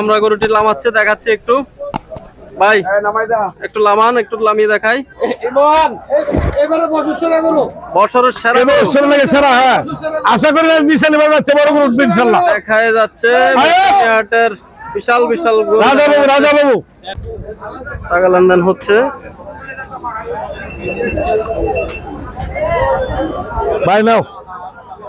আমরা গরুটি লামাচ্ছে দেখাচ্ছি একটু। ভাই একটু লামান একটু লামিয়ে দেখাই। বছরের সেরা এবার লাগে সেরা হ্যাঁ। আশা করি বড় ইনশাল্লাহ। যাচ্ছে বিশাল বিশাল রাজা বাবু রাজা বাবু টাকা লেনদেন হচ্ছে। ভাই নাও।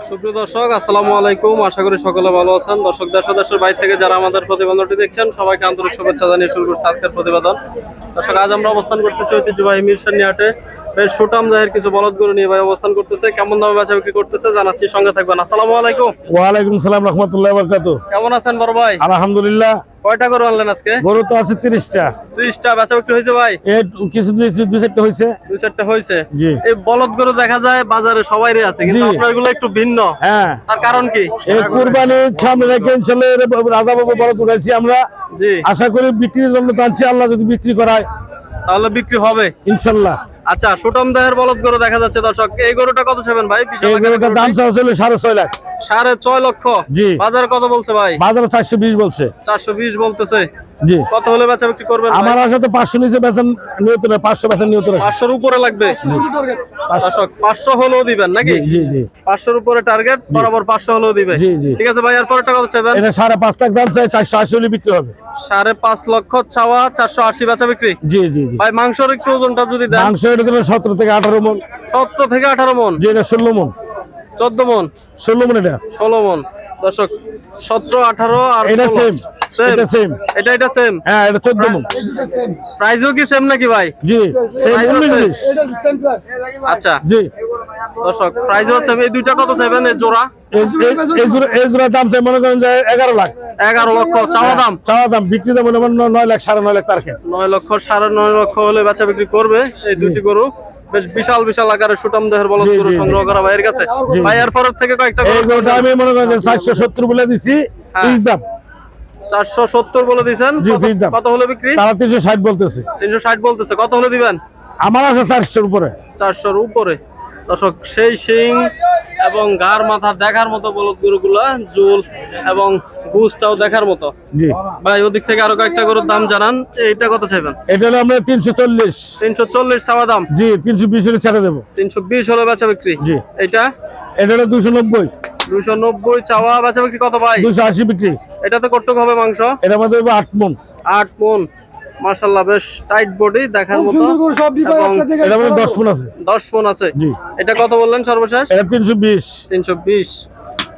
সুপ্রিয় দর্শক আসসালামু আলাইকুম। আশা করি সকলে ভালো আছেন। দর্শক দেশ দেশের বাইরে থেকে যারা আমাদের প্রতিবেদনটি দেখছেন সবাইকে আন্তরিক শুভেচ্ছা জানিয়ে শুরু করছি আজকের প্রতিবেদন। দর্শক আজ আমরা অবস্থান করতেছি ঐতিহ্যবাহী মিরসানি হাটে বেশ সুটাম জাহের কিছু বলদ গরু নিয়ে ভাই অবস্থান করতেছে। কেমন দামে বেচা বিক্রি করতেছে জানাচ্ছি সঙ্গে থাকবেন। আসসালামু আলাইকুম। ওয়ালাইকুম সালাম রহমতুল্লাহ বরকাত কেমন আছেন বড় ভাই? আলহামদুলিল্লাহ। কয়টা গরু আনলেন আজকে? গরু তো আছে তিরিশটা। ত্রিশটা বেচা বিক্রি হয়েছে ভাই? এই কিছু চারটা হয়েছে। চারটা হয়েছে? এই বলদ গরু দেখা যায় বাজারে সবাইরই আছে কিন্তু আপনারগুলো একটু ভিন্ন। হ্যাঁ। তার কারণ কি? এই কুরবানির সামনে রেখে ইনশাল্লাহ রাজা বাবু বড় উঠাইছি আমরা। জি। আশা করি বিক্রির জন্য টানছি আল্লাহ যদি বিক্রি করায় তাহলে বিক্রি হবে। ইনশাল্লাহ। আচ্ছা সুটম দেহের বলদ গরু দেখা যাচ্ছে দর্শক। এই গরুটা কত ছেবেন ভাই? এই গরুটার দাম চলছিল চাওয়া ছিল সাড়ে ছয় লাখ। সাড়ে ছয় লক্ষ। জি। বাজারে কত বলছে ভাই? বাজারে চারশো বিশ বলছে। চারশো বিশ বলতেছে। জি। কত হলে বেচা বিক্রি করবেন আমার আশা তো নিচে বেতন নিয়ত না পাঁচশো বেতন নিয়ত না। পাঁচশোর উপরে লাগবে? দর্শক পাঁচশো হলেও দিবেন নাকি? জি জি জি। উপরে টার্গেট বরাবর পাঁচশো হলেও দিবে। জি, জি। ঠিক আছে ভাই আর পরেরটা কত চাইবেন? এটা সাড়ে পাঁচ লাখ দাম চাই চারশো আশি হলে বিক্রি হবে। সাড়ে পাঁচ লক্ষ চাওয়া চারশো আশি বেচা বিক্রি? জি জি জি। ভাই মাংসর একটু ওজনটা যদি দেন। মাংস এটা থেকে আঠারো মন। সতেরো থেকে আঠারো মন? এটা ষোলো মন। চোদ্দ মন? ষোলো মন এটা। ষোলো মন। দর্শক সতেরো আঠারো আর এটা 16 সেম সেম এটা এটা সেম হ্যাঁ এটা চোদ্দ মন। প্রাইসও কি সেম নাকি ভাই? জি সেম Price উনিশ আছে? আচ্ছা। জি। দর্শক প্রাইসও সেম এই দুইটা কত চাইবেন এই জোড়া? এই- এই- এই জোড়া- দাম চাই মনে করেন যে এগারো লাখ। এগারো লক্ষ চাওয়া দাম? চাওয়া দাম। বিক্রি দাম মনে করেন নয় লাখ সাড়ে নয় লাখ তার নয় লক্ষ সাড়ে নয় লক্ষ হলে বেচা বিক্রি করবে এই দুটি গরু। বেশ বিশাল বিশাল আকারের সুটাম দেহের বলদ গরু। সংগ্রহ করা ভাইয়ের কাছে। থেকে কয়েকটা গরু আমি মনে করেন যে চারশো সত্তর বলে দিছি। হ্যাঁ। দাম। চারশো সত্তর বলে দিয়েছেন? জি, কত- হলে বিক্রি? তারা তিনশো ষাট বলতেছে। তিনশো ষাট বলতেছে। কত হলে দিবেন? আমার আছে চারশোর উপরে। চারশোর উপরে। দর্শক সেই শিং এবং গার মাথা দেখার মতো বলদ গরুগুলা জুল এবং গুজটাও দেখার মতো। জি। ভাই ওদিক থেকে আরও কয়েকটা গরুর দাম জানান। এইটা কত চাইবেন? এটা হলো আমরা তিনশো চল্লিশ। তিনশো চল্লিশ চাওয়া দাম। জি তিনশো বিশ হলে ছেড়ে দেবো। তিনশো বিশ হলে বেচা বিক্রি। জি। এইটা? এটা হলো দুশো নব্বই। দুশো নব্বই চাওয়া বেচা বিক্রি কত ভাই? দুশো আশি বিক্রি। এটাতে কটুক হবে মাংস? এটা আমাদের আট মন। আট মন। মার্শাল্লাহ বেশ টাইট বডি দেখার মতো। এটা আমাদের দশ মন আছে। দশ মন আছে। জি। এটা কত বললেন সর্বশেষ? এটা তিনশো বিশ। তিনশো বিশ।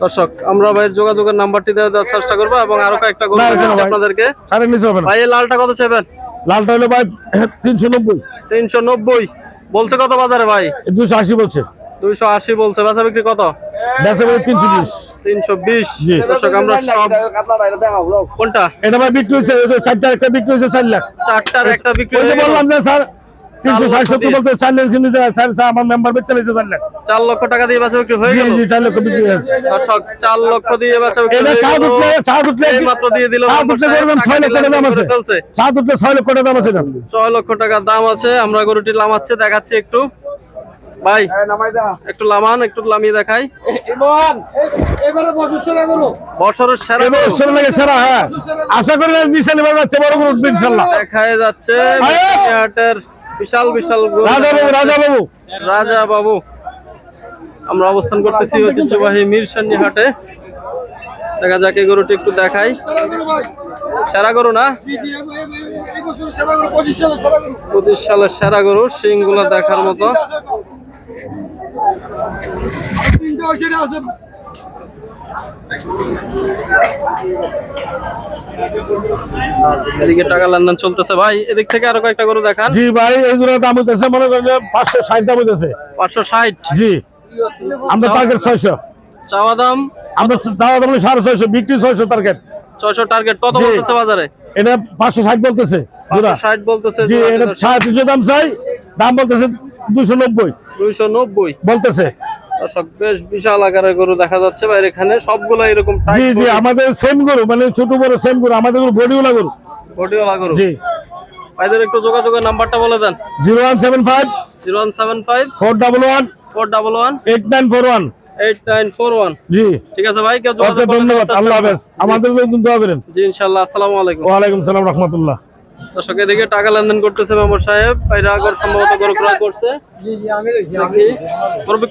দর্শক আমরা ভাইয়ের যোগাযোগের নাম্বারটি দেওয়ার দেওয়ার চেষ্টা করব এবং আরও কয়েকটা গরু। আপনাদেরকে। সাড়ে নিচে হবে না। ভাই লালটা কত চাইবেন লালটা হলো ভাই তিনশো নব্বই। তিনশো নব্বই। বলছে কত বাজারে ভাই? দুশো আশি বলছে। দুইশো আশি বলছে। বেচা বিক্রি কত? বেচা বলে তিনশো বিশ। তিনশো বিশ। জি। দর্শক আমরা সব কোনটা? এটা ভাই বিক্রি হয়েছে একটা বিক্রি হয়েছে চার লাখ। চারটার একটা বিক্রি। বললাম যে স্যার তিনশো ষাট সত্তর। বলতে চার লাখ কিনে যায় স্যার স্যার আমার মেম্বার বেচে চালিয়েছে চার লাখ। চার লক্ষ টাকা দিয়ে বেচা বিক্রি হয়ে গেল? জি চার লক্ষ বিক্রি হয়েছে। চার লক্ষ দিয়ে বেচা বিক্রি এটা উঠলে চা উঠলে মাত্র দিয়ে দিল ছয় লক্ষ টাকা দাম আছে। চলছে উঠলে ছয় লক্ষ টাকা দাম আছে। ছয় লক্ষ টাকার দাম আছে আমরা গরুটি লামাচ্ছে দেখাচ্ছি একটু। ভাই একটু লামান একটু লামিয়ে দেখাই। বছরের সেরা লাগে হ্যাঁ। আশা করি এবার যাচ্ছে বড় করে উঠবে ইনশাল্লাহ। দেখায় যাচ্ছে হাটের বিশাল বিশাল রাজা বাবু রাজা বাবু। রাজা বাবু। আমরা অবস্থান করতেছি ঐতিহ্যবাহী মিরসান্নি হাটে। দেখা যাক এই গরুটি একটু দেখাই। সেরা গরু না? পঁচিশ সালের সেরা গরু শিংগুলো দেখার মতো। এদিকে টাকা লেনদেন চলতেছে। ভাই এদিক থেকে আরও কয়েকটা গরু দেখান। জি ভাই এইগুলো দাম হইতেছে মনে করেন পাঁচশো ষাট দাম হইতেছে। পাঁচশো ষাট। জি আমরা টার্গেট ছয়শো। চাওয়া দাম? আমরা দাওয়া দাম সাড়ে ছয়শো বিক্রি ছয়শো টার্গেট ছয়শো টার্গেট কত বলতেছে বাজারে? এটা পাঁচশো ষাট বলতেছে। ষাট বলতেছে জি এটা সাড়ে তিনশো দাম চাই। দাম বলতেছে দুশো নব্বই। দুইশো নব্বই। বলতেছে। দর্শক বেশ বিশাল আকারের গরু দেখা যাচ্ছে বাইরে এখানে। সবগুলো এরকম জি জি আমাদের সেম গরু মানে ছোট বড় সেম গরু আমাদের গরু বডিওলা গরু। বডিওয়ালা গরু। জি। ভাইদের একটু যোগাযোগের নাম্বারটা বলে দেন। Zero one seven five. Zero one seven five. Four double one. Four double one. Eight nine four one. Eight nine four one. জি। ঠিক আছে ভাই কেউ ওকে যোগাযোগ ধন্যবাদ। আল্লাহ হাফেজ। আমাদের কিন্তু দোয়া করেন। জি ইনশাল্লাহ। আসসালামু আলাইকুম। ওয়ালাইকুম সালাম রহমতুল্লাহ। দর্শক এদিকে টাকা লেনদেন করতেছে মেম্বার সাহেব। পায়রা আগর সম্ভবত গরু ক্রয় করছে।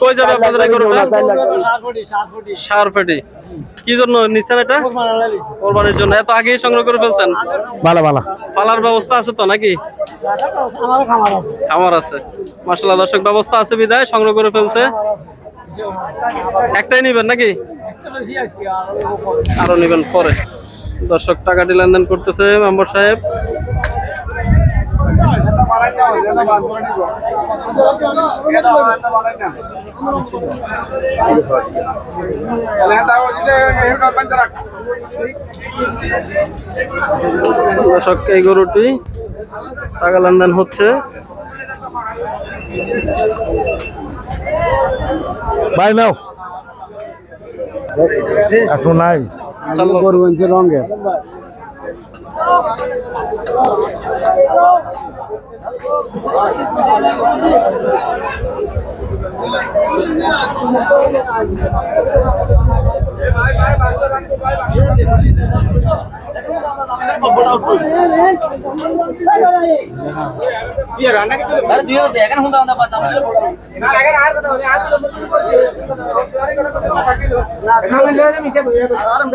কই যাবে আপনাদের এই গরুটা? কি জন্য নিচ্ছেন এটা? কোরবানির জন্য। এত আগেই সংগ্রহ করে ফেলছেন? ভালো ভালো। পালার ব্যবস্থা আছে তো নাকি? খামার আছে। মার্শাল্লাহ দর্শক ব্যবস্থা আছে বিদায় সংগ্রহ করে ফেলছে। একটাই নিবেন নাকি? আরও নিবেন পরে। দর্শক টাকাটি লেনদেন করতেছে মেম্বার সাহেব। দর্শক এই গরুটি টাকা লেনদেন হচ্ছে। ভাই নাও। এত নাই। চলো। রঙের। రాండా అరే దియో ఎక్కడ ఉంటా ఉందా పాస్ అమ్మ ఎక్కడ ఆరు కదా ఆరు కదా আরাম